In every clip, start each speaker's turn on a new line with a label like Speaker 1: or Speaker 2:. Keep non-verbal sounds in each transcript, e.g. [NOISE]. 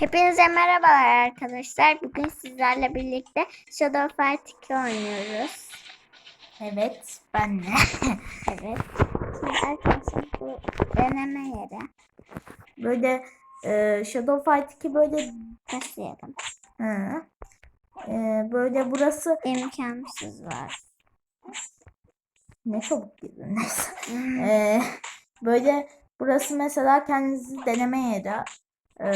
Speaker 1: Hepinize merhabalar arkadaşlar. Bugün sizlerle birlikte Shadow Fight 2 oynuyoruz.
Speaker 2: Evet, ben de. [LAUGHS]
Speaker 1: Evet. Şimdi arkadaşlar bu deneme yeri.
Speaker 2: böyle e, Shadow Fight 2 böyle
Speaker 1: Başlayalım.
Speaker 2: hı, e, böyle burası
Speaker 1: İmkansız var.
Speaker 2: ne çabuk girdin. [LAUGHS] E, böyle burası mesela kendinizi deneme yeri. E,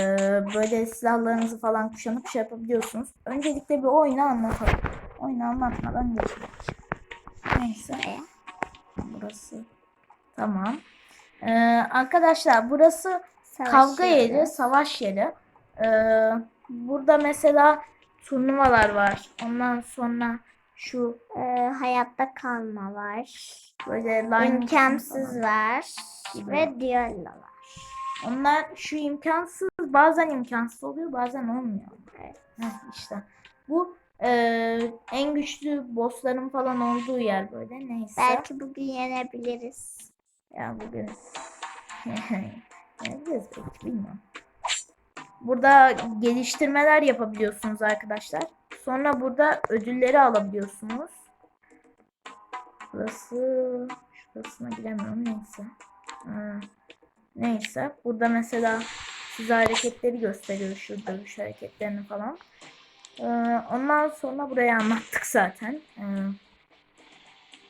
Speaker 2: böyle silahlarınızı falan kuşanıp şey yapabiliyorsunuz. Öncelikle bir oyunu anlatalım. Oyunu anlatmadan geçelim. Neyse. Burası. Tamam. E, arkadaşlar burası
Speaker 1: Savaş
Speaker 2: Kavga
Speaker 1: yeri.
Speaker 2: yeri, savaş yeri. Ee, burada mesela turnuvalar var. Ondan sonra şu
Speaker 1: Ee, hayatta kalma var.
Speaker 2: böyle
Speaker 1: İmkansız var.
Speaker 2: Gibi.
Speaker 1: Ve düello var.
Speaker 2: Onlar şu imkansız bazen imkansız oluyor bazen olmuyor.
Speaker 1: Evet.
Speaker 2: İşte. Bu e, en güçlü bossların falan olduğu yer böyle neyse.
Speaker 1: Belki bugün yenebiliriz.
Speaker 2: Ya bugün [LAUGHS] Yapacağız belki bilmiyorum. Burada geliştirmeler yapabiliyorsunuz arkadaşlar. Sonra burada ödülleri alabiliyorsunuz. Burası şurasına giremiyorum neyse. Ha, Neyse. Burada mesela size hareketleri gösteriyor şu dövüş hareketlerini falan. Ee, ondan sonra burayı anlattık zaten. Ee,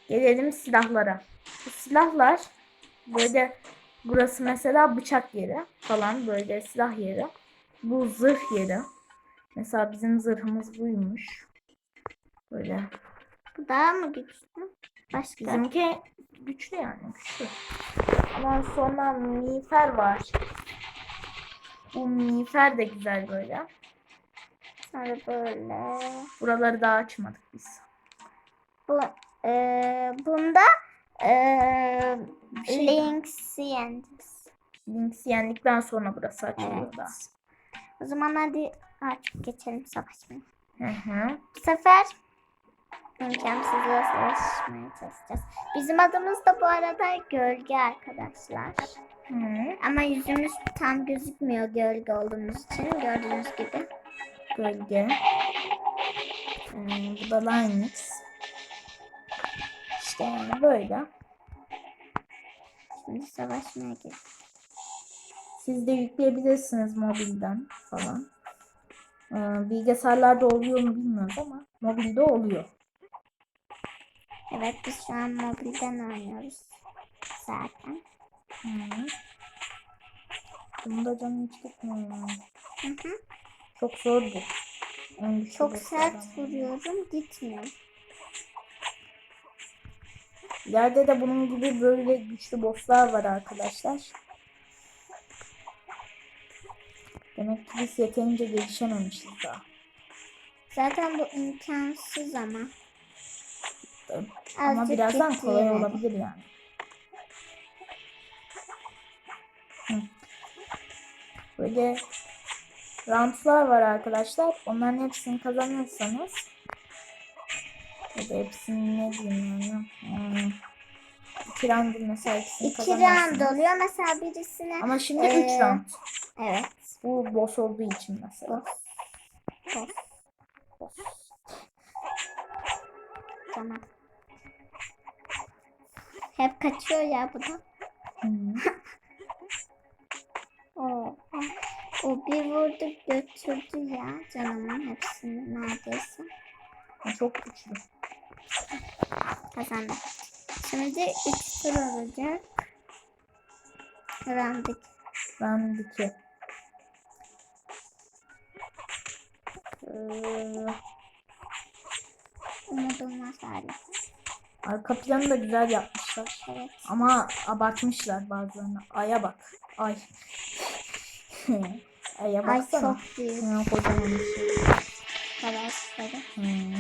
Speaker 2: gelelim silahlara. Bu silahlar böyle burası mesela bıçak yeri falan böyle silah yeri. Bu zırh yeri. Mesela bizim zırhımız buymuş. Böyle.
Speaker 1: Bu daha mı güçlü? Başka.
Speaker 2: Bizimki güçlü yani güçlü. Ondan sonra miğfer var. Bu miğfer de güzel böyle.
Speaker 1: Sonra böyle.
Speaker 2: Buraları daha açmadık biz.
Speaker 1: Bu, e, bunda e,
Speaker 2: Bir şey.
Speaker 1: Links'i yeneceğiz.
Speaker 2: Links yendikten sonra burası açılıyor
Speaker 1: Evet.
Speaker 2: da.
Speaker 1: O zaman hadi artık geçelim savaşmaya.
Speaker 2: Hı hı.
Speaker 1: Bu sefer imkansızlığa savaşmaya çalışacağız. Bizim adımız da bu arada gölge arkadaşlar.
Speaker 2: Hı.
Speaker 1: Ama yüzümüz tam gözükmüyor gölge olduğumuz için gördüğünüz gibi.
Speaker 2: Gölge. Ee, bu da Linux. İşte yani böyle.
Speaker 1: Şimdi savaşmaya gir.
Speaker 2: Siz de yükleyebilirsiniz mobilden falan. Ee, bilgisayarlarda oluyor mu bilmiyoruz ama mobilde oluyor.
Speaker 1: Evet biz şu an mobilden oynuyoruz. Zaten.
Speaker 2: Hı. Bunda canım hiç gitmiyor.
Speaker 1: Hı hı.
Speaker 2: Çok zor bu. Güçlü
Speaker 1: Çok sert vuruyorum gitmiyor.
Speaker 2: İleride de bunun gibi böyle güçlü bosslar var arkadaşlar. Demek ki biz yeterince gelişememişiz daha.
Speaker 1: Zaten bu imkansız ama.
Speaker 2: Ama
Speaker 1: Azıcık
Speaker 2: birazdan kolay olabilir yani. Hı. Böyle roundlar var arkadaşlar. Onların hepsini kazanırsanız ya da hepsini ne diyeyim yani. Hmm. İki round mesela ikisini
Speaker 1: İki round oluyor. Mesela birisine
Speaker 2: Ama şimdi
Speaker 1: Ee,
Speaker 2: üç round.
Speaker 1: evet.
Speaker 2: Bu boss olduğu için mesela.
Speaker 1: Boss. Boss. Boss. Tamam. Hep kaçıyor ya bu da.
Speaker 2: Hı. [LAUGHS]
Speaker 1: O, o bir vurdu götürdü ya canımın hepsini neredeyse.
Speaker 2: Çok güçlü.
Speaker 1: Kazandı. Şimdi 3 tur olacak. Öğrendik.
Speaker 2: Round 2.
Speaker 1: Ee, Umudum var hala.
Speaker 2: Arka planı da güzel yapmışlar.
Speaker 1: Evet.
Speaker 2: Ama abartmışlar bazılarını. Aya bak. Ay. [LAUGHS] Aya
Speaker 1: Ay
Speaker 2: baksana.
Speaker 1: çok büyük
Speaker 2: Ha, kocaman bir şey.
Speaker 1: savaşları.
Speaker 2: Hmm.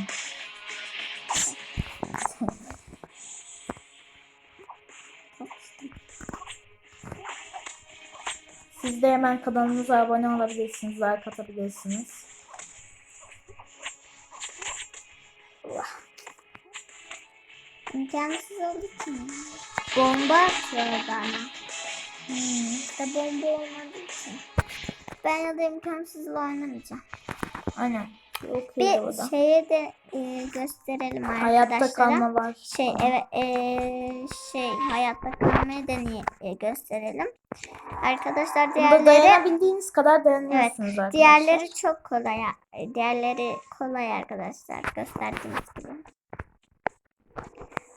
Speaker 2: Siz de hemen kanalımıza abone olabilirsiniz. Like atabilirsiniz.
Speaker 1: İmkansız olduğu için. Bomba atıyor bana.
Speaker 2: Hmm.
Speaker 1: İşte bomba olmadığı için. Ben ya da imkansızla oynamayacağım.
Speaker 2: Aynen. Okey
Speaker 1: Bir
Speaker 2: orada.
Speaker 1: şeye de e, gösterelim
Speaker 2: Hayatta
Speaker 1: arkadaşlara.
Speaker 2: kalma var.
Speaker 1: Şey evet e, şey hayatta kalmayı deneyi e, gösterelim. Arkadaşlar
Speaker 2: Bunda
Speaker 1: diğerleri
Speaker 2: dayanabildiğiniz kadar dayanıyorsunuz arkadaşlar.
Speaker 1: diğerleri çok kolay. Diğerleri kolay arkadaşlar gösterdiğimiz gibi.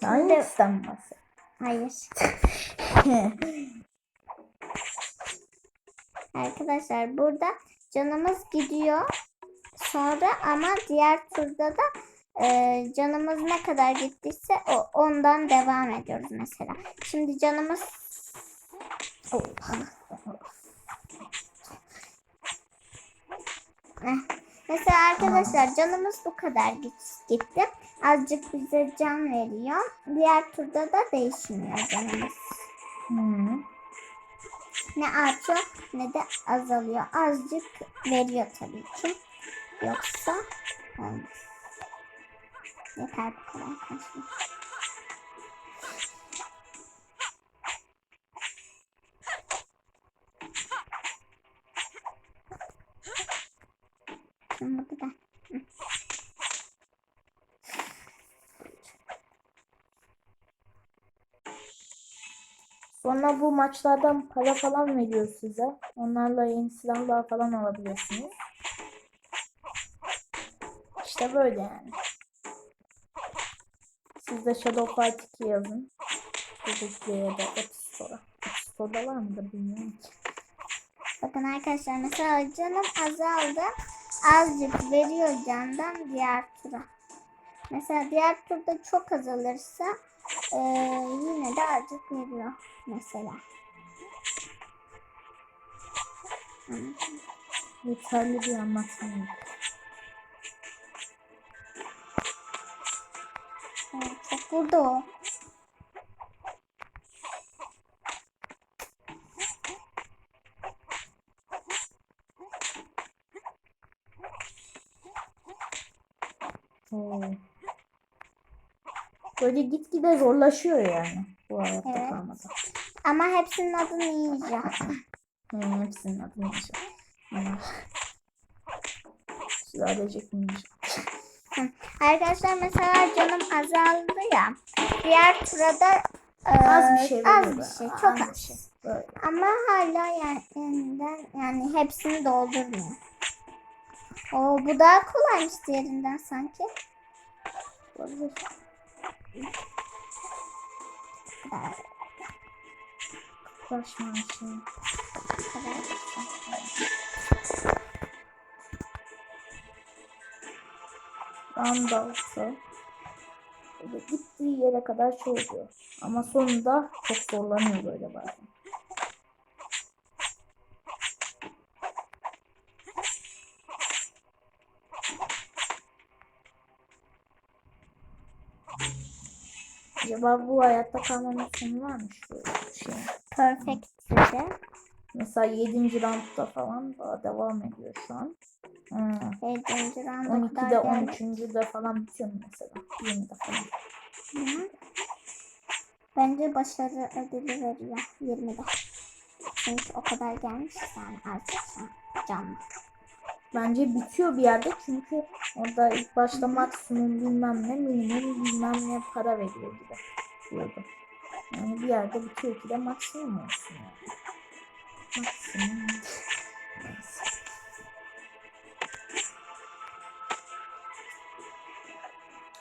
Speaker 2: Hangisinden bahsediyorsun?
Speaker 1: Hayır. [LAUGHS] Arkadaşlar burada canımız gidiyor. Sonra ama diğer turda da e, canımız ne kadar gittiyse o, ondan devam ediyoruz mesela. Şimdi canımız
Speaker 2: Oh.
Speaker 1: Mesela arkadaşlar canımız bu kadar git- gitti. Azıcık bize can veriyor. Diğer turda da değişmiyor canımız.
Speaker 2: Hmm.
Speaker 1: Ne artıyor ne de azalıyor. Azıcık veriyor tabii ki. Yoksa olmaz. Yeter bu kadar konuşma. Şimdi bu da.
Speaker 2: Sonra bu maçlardan para falan veriyor size. Onlarla yeni silahlar falan alabiliyorsunuz. İşte böyle yani. Siz de Shadow Fight 2 yazın. Google'ya ya da App Store'a. App Store'da var mıdır bilmiyorum ki.
Speaker 1: Bakın arkadaşlar mesela canım azaldı. Azıcık veriyor candan diğer tura. Mesela diğer turda çok azalırsa eee, yine de azıcık veriyor mesela.
Speaker 2: Yeterli bir anlatma.
Speaker 1: Evet, vurdu o.
Speaker 2: Oo. Böyle gitgide zorlaşıyor yani bu hayatta
Speaker 1: Evet.
Speaker 2: kalmada.
Speaker 1: Ama hepsinin adını yiyeceğim.
Speaker 2: Hmm, hepsinin adını yiyeceğim. Hmm. Mi yiyeceğim?
Speaker 1: Arkadaşlar mesela canım azaldı ya. Diğer turada eee,
Speaker 2: Az bir şey
Speaker 1: az bir şey,
Speaker 2: az
Speaker 1: çok
Speaker 2: bir
Speaker 1: az.
Speaker 2: şey. Böyle.
Speaker 1: Ama hala yani yeniden yani hepsini doldurmuyor. Oo bu daha kolaymış diğerinden sanki.
Speaker 2: Olabilir. Başma şey. Böyle gittiği yere kadar şey. Ama sonunda çok zorlanıyor böyle bazen. Acaba bu hayatta kalmanın sonu varmış böyle bir şey.
Speaker 1: Perfect dedi.
Speaker 2: Mesela 7. roundda falan daha devam ediyor şu an. Hmm.
Speaker 1: 7. rounda kadar
Speaker 2: 12'de
Speaker 1: geldi.
Speaker 2: 13'de falan bitiyor mesela. 20'de falan.
Speaker 1: Hı. Bence başarı ödülü veriyor 20'de. Çünkü o kadar gelmiş yani artık can- canlı.
Speaker 2: Bence bitiyor bir yerde çünkü orada ilk başta maksimum bilmem ne minimum bilmem ne para veriyor gibi diyordu. Yani bir yerde bitiyor ki de maksimum olsun yani. Maksimum. Neyse.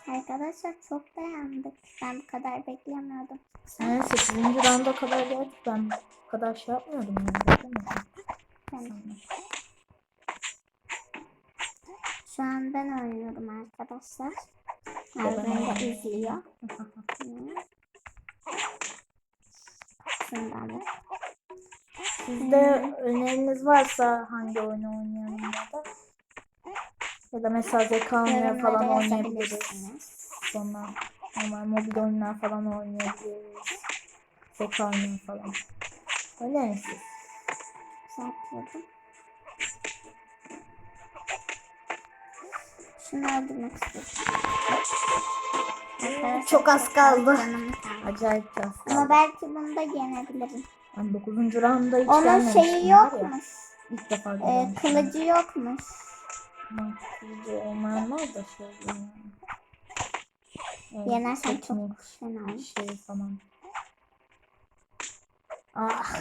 Speaker 1: Arkadaşlar çok dayandık. Ben bu kadar beklemiyordum.
Speaker 2: Yani 8. rounda kadar geldik ben bu kadar şey yapmıyordum yani. beklemiyordum.
Speaker 1: Ben, şu an ben oynuyorum arkadaşlar. Erben de izliyor. Şundan da.
Speaker 2: Sizde öneriniz varsa hangi oyunu oynayalım ya da ya da mesela zeka oyunları falan oynayabiliriz. Sonra normal mobil oyunlar falan oynayabiliriz. Zeka oyunları falan. Önerin siz.
Speaker 1: Sakladım. Şunu öldürmek istiyorum.
Speaker 2: Çok az kaldı.
Speaker 1: kaldı.
Speaker 2: Acayip biraz.
Speaker 1: Ama belki bunu da yenebilirim.
Speaker 2: Ben 9. rounda hiç
Speaker 1: Onun şeyi
Speaker 2: var
Speaker 1: yokmuş.
Speaker 2: İlk defa
Speaker 1: Ee, kılıcı yokmuş.
Speaker 2: Kılıcı olmayanlar da şey oluyor yani. Evet,
Speaker 1: Yenersen çok fena
Speaker 2: şey falan. Ah,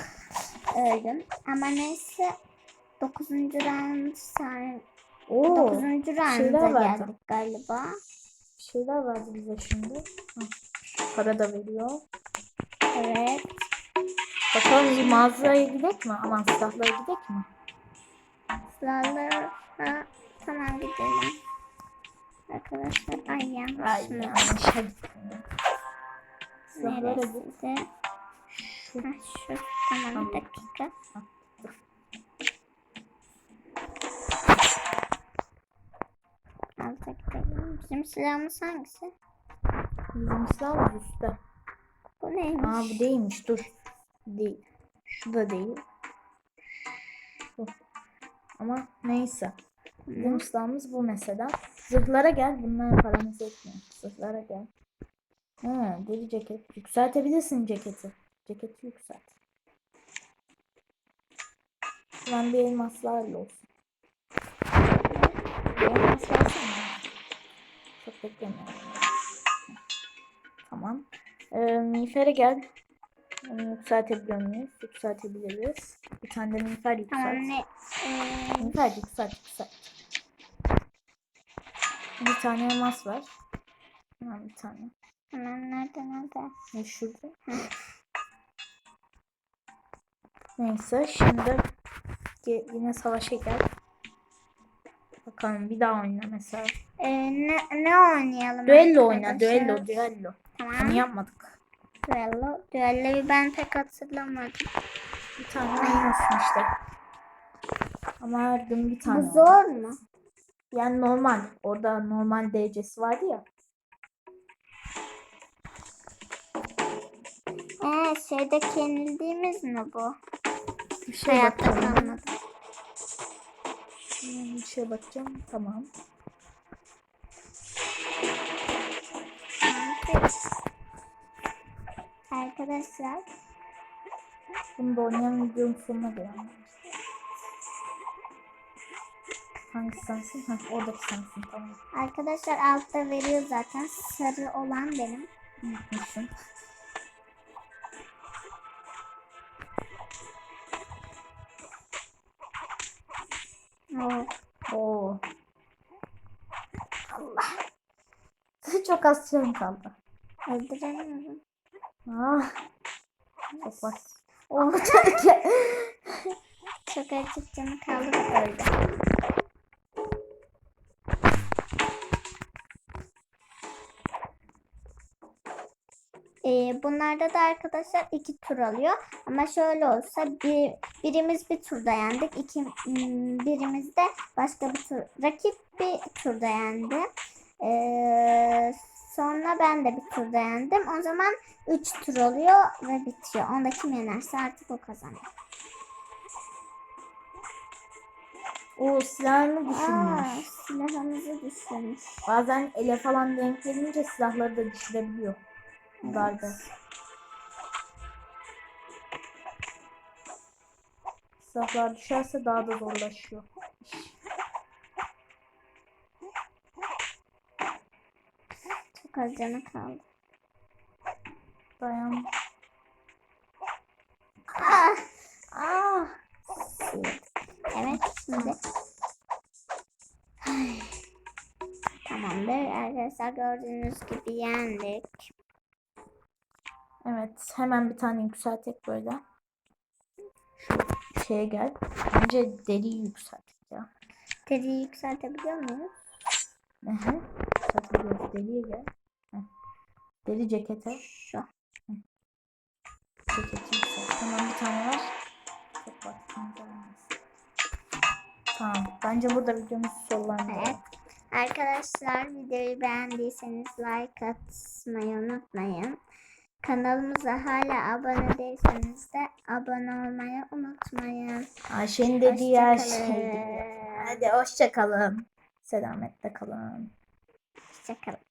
Speaker 1: Öldüm. Ama neyse 9. round say
Speaker 2: Oo,
Speaker 1: 9.
Speaker 2: şeyler
Speaker 1: rounda geldik galiba.
Speaker 2: bir şeyler verdi bize şimdi. Para da veriyor.
Speaker 1: Evet.
Speaker 2: Bakalım bir mağazaya gidelim mi? Aman silahlara gidelim mi?
Speaker 1: Silahlara tamam gidelim. Arkadaşlar ay yanlış
Speaker 2: Ay
Speaker 1: mı?
Speaker 2: yanlışa gittim. ya. Silahlara.
Speaker 1: Neresi?
Speaker 2: Şu
Speaker 1: Ha, şu. Tamam
Speaker 2: Tamam.
Speaker 1: bir dakika. Alta Bizim silahımız hangisi?
Speaker 2: bizim silahımız üstte.
Speaker 1: Bu neymiş?
Speaker 2: Aa bu değilmiş dur. Değil. Şu da değil. Şu. Ama neyse. Bizim silahımız bu mesela. Zırhlara gel. Bunlar paramız etmiyor. Zırhlara gel. Ha, deri ceket. Yükseltebilirsin ceketi. Ceketi yükselt. Ben bir elmaslarla olsun. Bir elmas versene. Beklemiyorum. Tamam. Ee, miğfere gel. Onu yükseltebiliyor muyuz? Yükseltebiliriz. Bir tane de miğfer yükselt.
Speaker 1: Tamam ne? Ee,
Speaker 2: Miğfer yükselt yükselt. Bir tane elmas var. Tamam bir tane.
Speaker 1: hemen nerede nerede?
Speaker 2: Ne şurada? Neyse şimdi yine savaşa gel. Bakalım bir daha oyna mesela.
Speaker 1: Ee, ne, ne oynayalım?
Speaker 2: Düello oyna, düello, düello.
Speaker 1: Tamam.
Speaker 2: Onu yapmadık.
Speaker 1: Düello. Düelloyu ben pek hatırlamadım.
Speaker 2: Bir tane oynuyorsun işte. Ama her gün bir tane.
Speaker 1: Bu zor mu?
Speaker 2: Yani normal. Orada normal derecesi vardı ya.
Speaker 1: Ee, şeydeki yenildiğimiz mi bu?
Speaker 2: Bir şey
Speaker 1: Hayatta kalmadı.
Speaker 2: Hmm, Bir şey bakacağım. Tamam.
Speaker 1: Arkadaşlar
Speaker 2: Bunu da oynayan videonun sonuna geldim. Hangisi sensin? Heh, oradaki sensin. Tamam.
Speaker 1: Arkadaşlar altta veriyor zaten. Sarı olan benim.
Speaker 2: Unutmuşsun.
Speaker 1: Oo.
Speaker 2: Oo. Allah. Çok az canım kaldı.
Speaker 1: Öldüremiyorum.
Speaker 2: Ah. Çok var.
Speaker 1: Oo, çok, çok açık canı kaldı öldü. Ee, bunlarda da arkadaşlar iki tur alıyor. Ama şöyle olsa bir, birimiz bir turda yendik. iki, hmm, birimiz de başka bir tur. Rakip bir turda yendi. Ee, sonra ben de bir turda yendim. O zaman 3 tur oluyor ve bitiyor. Onda kim yenerse artık o kazanıyor.
Speaker 2: O silahını düşürmüş.
Speaker 1: Aa, silahımızı düşürmüş.
Speaker 2: Bazen ele falan denk gelince silahları da düşürebiliyor. Darbe. Silahlar düşerse daha da zorlaşıyor.
Speaker 1: Çok canı kaldı.
Speaker 2: Dayan.
Speaker 1: Ah,
Speaker 2: Ah.
Speaker 1: evet şimdi. Ay. Tamamdır arkadaşlar gördüğünüz gibi yendik.
Speaker 2: Evet, hemen bir tane yükseltek böyle. Şu şeye gel. Önce deriyi yükseltek ya.
Speaker 1: Teriyi yükseltebiliyor muyuz?
Speaker 2: Hı hı. Deriye gel. Deri cekete.
Speaker 1: Şu.
Speaker 2: Ceketi yükselt. Hemen bir tane var. Çok olmaz. Tamam. Bence burada videomuz sonlandı.
Speaker 1: Evet. Arkadaşlar videoyu beğendiyseniz like atmayı unutmayın. Kanalımıza hala abone değilseniz de abone olmayı unutmayın.
Speaker 2: Ayşe'nin dediği her
Speaker 1: kalın.
Speaker 2: Hadi hoşça kalın. Selametle kalın.
Speaker 1: Hoşçakalın.